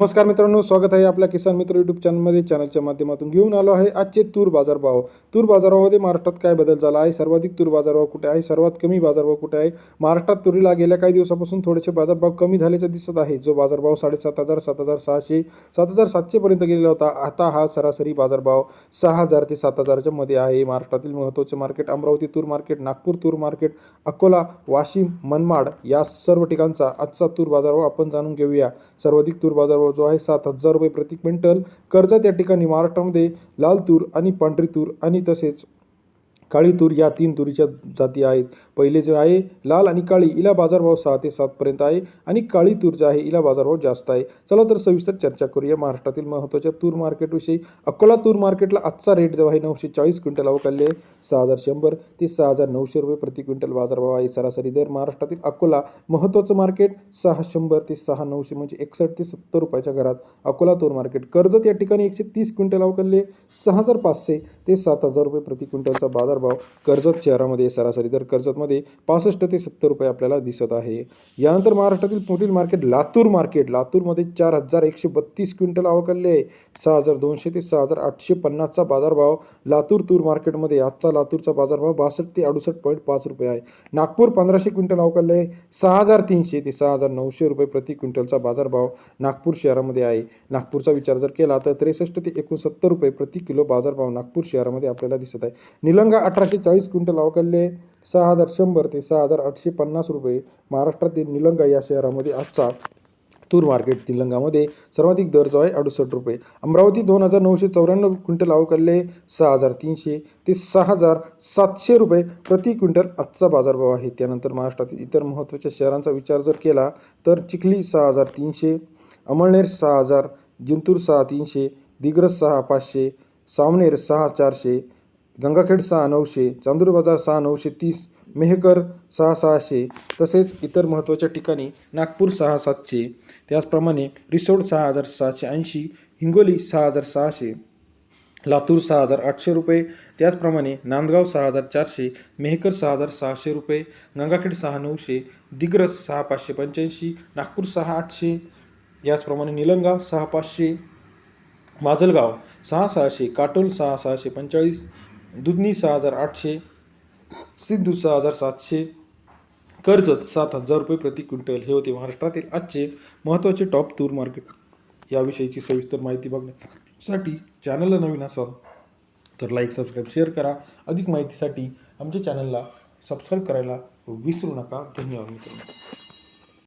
नमस्कार मित्रांनो स्वागत आहे आपल्या किसान मित्र युट्यूब चॅनलमध्ये चॅनलच्या माध्यमातून घेऊन आलो आहे आजचे तूर बाजारभाव तूर बाजारामध्ये महाराष्ट्रात काय बदल झाला आहे? सर्वाधिक तूर बाजारभाव कुठे आहे? सर्वात कमी बाजारभाव कुठे आहे? महाराष्ट्रात तुरीला गेल्या काही दिवसापासून थोडेसे बाजारभाव कमी झाल्याचे दिसत आहे. जो बाजारभाव साडेसात हजार सात हजार सहाशे सात हजार सातशेपर्यंत गेलेला होता आता हा सरासरी बाजारभाव सहा हजार ते सात हजारच्या मध्ये आहे. महाराष्ट्रातील महत्त्वाचे मार्केट अमरावती तूर मार्केट नागपूर तूर मार्केट अकोला वाशिम मनमाड या सर्व ठिकाणचा आजचा तूर बाजारभाव आपण जाणून घेऊया. सर्वाधिक तूर बाजारभाव जो आहे सात हजार रुपये प्रति क्विंटल कर्जत या ठिकाणी महाराष्ट्रामध्ये लाल तूर आणि पांढरी तूर आणि तसेच काळी तूर या तीन तुरीच्या जाती आहेत. पहिले जे आहे लाल आणि काळी इला बाजारभाव सहा ते सातपर्यंत आहे आणि काळी तूर जे आहे इला बाजारभाव जास्त आहे. चला तर सविस्तर चर्चा करूया महाराष्ट्रातील महत्त्वाच्या तूर मार्केटविषयी अकोला तूर मार्केटला आजचा रेट जो आहे नऊशे चाळीस क्विंटल अवकालले आहे. सहा हजार शंभर ते सहा हजार नऊशे रुपये प्रति क्विंटल बाजारभाव आहे. सरासरी दर महाराष्ट्रातील अकोला महत्त्वाचं मार्केट सहा शंभर ते सहा नऊशे म्हणजे एकसष्ट ते सत्तर रुपयाच्या घरात. अकोला तूर मार्केट कर्जत या ठिकाणी एकशे तीस क्विंटल अवकालले सहा हजार पाचशे ते सात हजार रुपये प्रति क्विंटलचा बाजार बाजारभाव कर्जत शहरामध्ये सरासरी तर कर्जतमध्ये पासष्ट ते सत्तर रुपये आपल्याला दिसत आहे. यानंतर महाराष्ट्रातील पुढील मार्केट लातूर मार्केट लातूरमध्ये चार हजार एकशे बत्तीस क्विंटल अवकालले आहे. सहा हजार दोनशे ते सहा हजार आठशे पन्नासचा बाजारभाव लातूर तूर मार्केटमध्ये आजचा लातूरचा बाजारभाव बासष्ट ते अडुसष्ट पॉईंट पाच रुपये आहे. नागपूर पंधराशे क्विंटल अवकालले आहे. सहा हजार तीनशे ते सहा हजार नऊशे रुपये प्रति क्विंटलचा बाजारभाव नागपूर शहरामध्ये आहे. नागपूरचा विचार जर केला तर त्रेसष्ट ते एकोणसत्तर रुपये प्रति किलो बाजारभाव नागपूर शहरामध्ये आपल्याला दिसत आहे. निलंगा अठराशे चाळीस क्विंटल अवकालले सहा हजार शंभर ते सहा हजार आठशे पन्नास रुपये महाराष्ट्रातील निलंगा या शहरामध्ये आजचा तूर मार्केट निलंगामध्ये सर्वाधिक दर जो आहे अडुसष्ट रुपये. अमरावती दोन हजार नऊशे चौऱ्याण्णव क्विंटल अवकालले सहा हजार तीनशे ते सहा हजार सातशे रुपये प्रति क्विंटल आजचा बाजारभाव आहे. त्यानंतर महाराष्ट्रातील इतर महत्त्वाच्या शहरांचा विचार जर केला तर चिखली सहा हजार तीनशे अमळनेर सहा हजार जिंतूर सहा तीनशे दिग्रस सहा पाचशे सावनेर सहा चारशे गंगाखेड सहा नऊशे चांदूर बाजार सहा नऊशे तीस मेहकर सहा सहाशे तसेच इतर महत्त्वाच्या ठिकाणी नागपूर सहा सातशे त्याचप्रमाणे रिसोड सहा हजार सहाशे ऐंशी हिंगोली सहा हजार सहाशे लातूर सहा हजार आठशे रुपये त्याचप्रमाणे नांदगाव सहा हजार चारशे मेहकर सहा हजार सहाशे रुपये गंगाखेड सहा नऊशे दिग्रस सहा पाचशे पंच्याऐंशी नागपूर सहा आठशे याचप्रमाणे निलंगा सहा पाचशे माजलगाव सहा सहाशे काटोल सहा सहाशे पंचेचाळीस दुधनी सहा हजार आठशे सिद्धू सहा हजार सातशे कर्जत सात हजार रुपये प्रति क्विंटल. हे होते महाराष्ट्रातील आजचे महत्त्वाचे टॉप टूर मार्केट याविषयीची सविस्तर माहिती बघण्यासाठी चॅनलला नवीन असाल तर लाईक सबस्क्राईब शेअर करा. अधिक माहितीसाठी आमच्या चॅनलला सबस्क्राईब करायला विसरू नका. धन्यवाद मित्रांनो.